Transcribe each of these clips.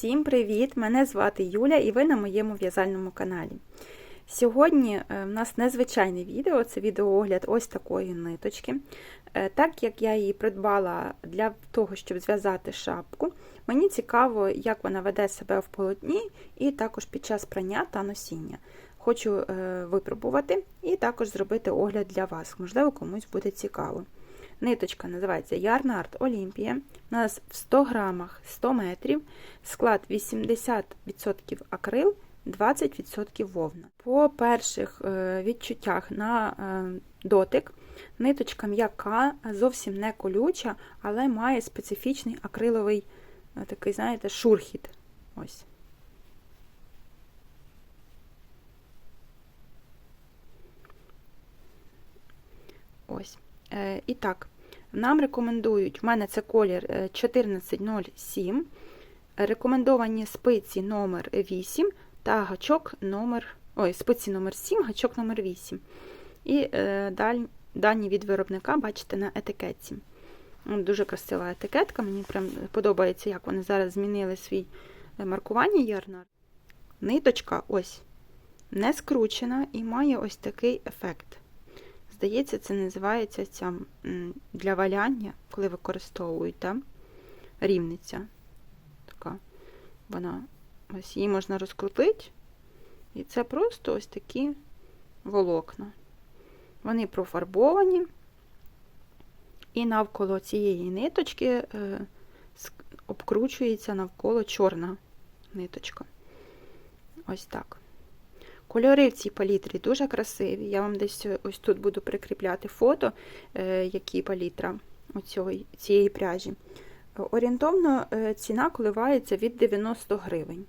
Всім привіт! Мене звати Юля і ви на моєму в'язальному каналі. Сьогодні е, в нас незвичайне відео, це відеоогляд ось такої ниточки. Е, Так як я її придбала для того, щоб зв'язати шапку, мені цікаво, як вона веде себе в полотні і також під час прання та носіння. Хочу е, випробувати і також зробити огляд для вас. Можливо, комусь буде цікаво. Ниточка називається Yarn Art Olympia. У нас в 100 грамах 100 метрів, склад 80% акрил, 20% вовна. По перших е, відчуттях на е, дотик ниточка м'яка, зовсім не колюча, але має специфічний акриловий е, такий, знаєте, шурхіт. Ось. Ось. Е, І так, нам рекомендують, в мене це колір 1407, рекомендовані спиці номер 8 та гачок номер, ой, спиці номер 7, гачок номер 8. І е, дані від виробника бачите на етикетці. Дуже красива етикетка, мені прям подобається, як вони зараз змінили свій маркування ярнар. Ниточка ось не скручена і має ось такий ефект. Здається, це називається ця для валяння, коли використовують да? рівниця. Така вона, ось її можна розкрутити, і це просто ось такі волокна. Вони профарбовані, і навколо цієї ниточки е, обкручується навколо чорна ниточка. Ось так. Кольори в цій палітрі дуже красиві. Я вам десь ось тут буду прикріпляти фото, е, які палітра цієї пряжі. Орієнтовно е, ціна коливається від 90 гривень.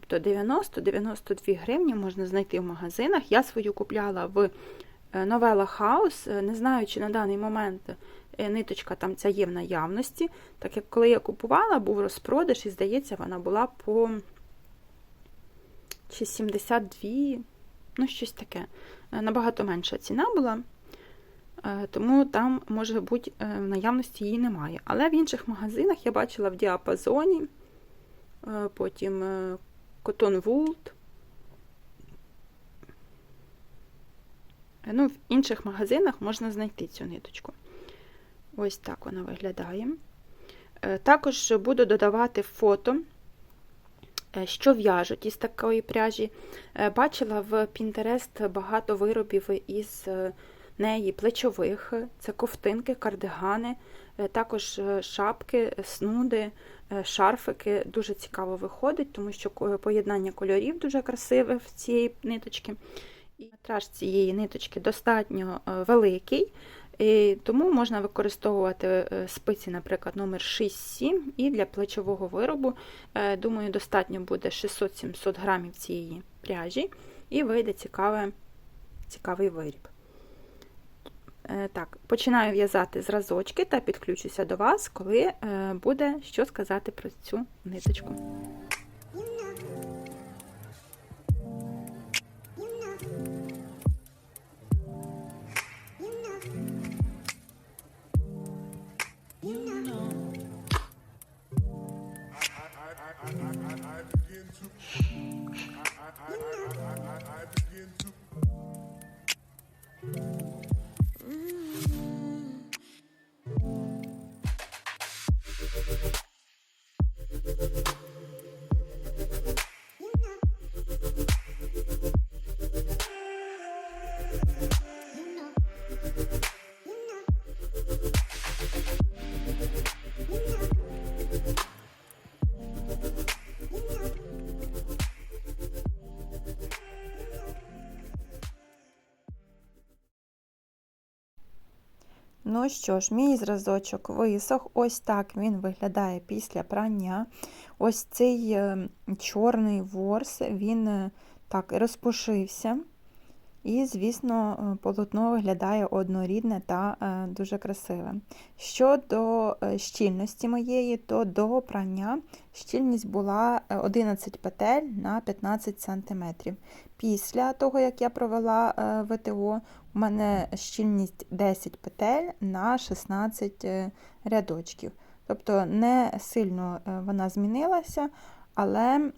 Тобто 90-92 гривні можна знайти в магазинах. Я свою купляла в Novella House, не знаю, чи на даний момент ниточка там ця є в наявності, так як коли я купувала, був розпродаж, і здається, вона була по чи 72, ну, щось таке. Е, набагато менша ціна була, е, тому там, може бути, е, в наявності її немає. Але в інших магазинах я бачила в діапазоні, потім Cotton Wool. Ну, В інших магазинах можна знайти цю ниточку. Ось так вона виглядає. Також буду додавати фото. Е, що в'яжуть із такої пряжі. Е, бачила в Pinterest багато виробів із е, неї плечових, це ковтинки, кардигани, також шапки, снуди, шарфики. Дуже цікаво виходить, тому що поєднання кольорів дуже красиве в цієї ниточки. І метраж цієї ниточки достатньо великий. І Тому можна використовувати е, спиці, наприклад, номер 6-7, і для плечового виробу, е, думаю, достатньо буде 600-700 грамів цієї пряжі, і вийде цікавий, цікавий виріб. Е, так, Починаю в'язати зразочки та підключуся до вас, коли буде що сказати про цю ниточку. I begin to. Ну що ж, мій зразочок висох, ось так він виглядає після прання. Ось цей е, чорний ворс, він е, так розпушився. І, звісно, е, полотно виглядає однорідне та дуже красиве. Щодо щільності моєї, то до прання щільність була 11 петель на 15 см. Після того, як я провела ВТО, у мене щільність 10 петель на 16 е, рядочків. тобто не сильно е, вона змінилася, але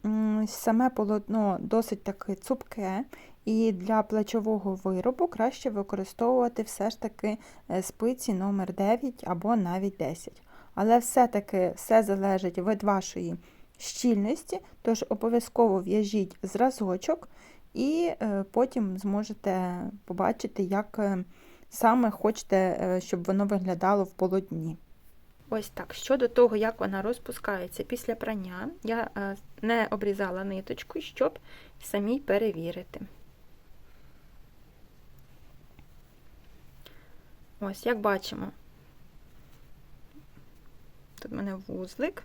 саме полотно досить таки цупке, і для плечового виробу краще використовувати все ж таки е, спиці номер 9 або навіть 10. Але все-таки все залежить від вашої щільності, тож обов'язково в'яжіть зразочок, і е, потім зможете побачити, як е, саме хочете, щоб воно виглядало в полотні. Ось так. Щодо того, як вона розпускається після прання, я не обрізала ниточку, щоб самій перевірити. Ось, як бачимо, тут в мене вузлик.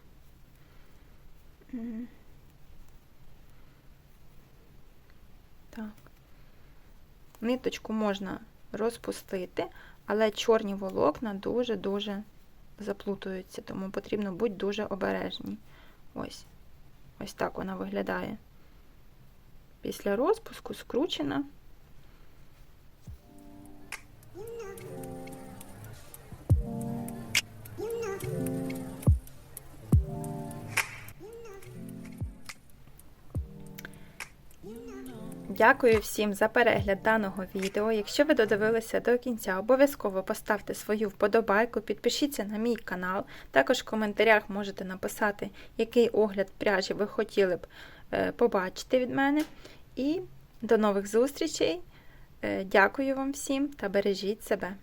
Так. Ниточку можна розпустити, але чорні волокна дуже-дуже заплутуються, тому потрібно бути дуже обережні. Ось. Ось так вона виглядає. Після розпуску скручена. Дякую всім за перегляд даного відео. Якщо ви додивилися до кінця, обов'язково поставте свою вподобайку, підпишіться на мій канал. Також в коментарях можете написати, який огляд пряжі ви хотіли б е, побачити від мене. І до нових зустрічей. Е, Дякую вам всім та бережіть себе.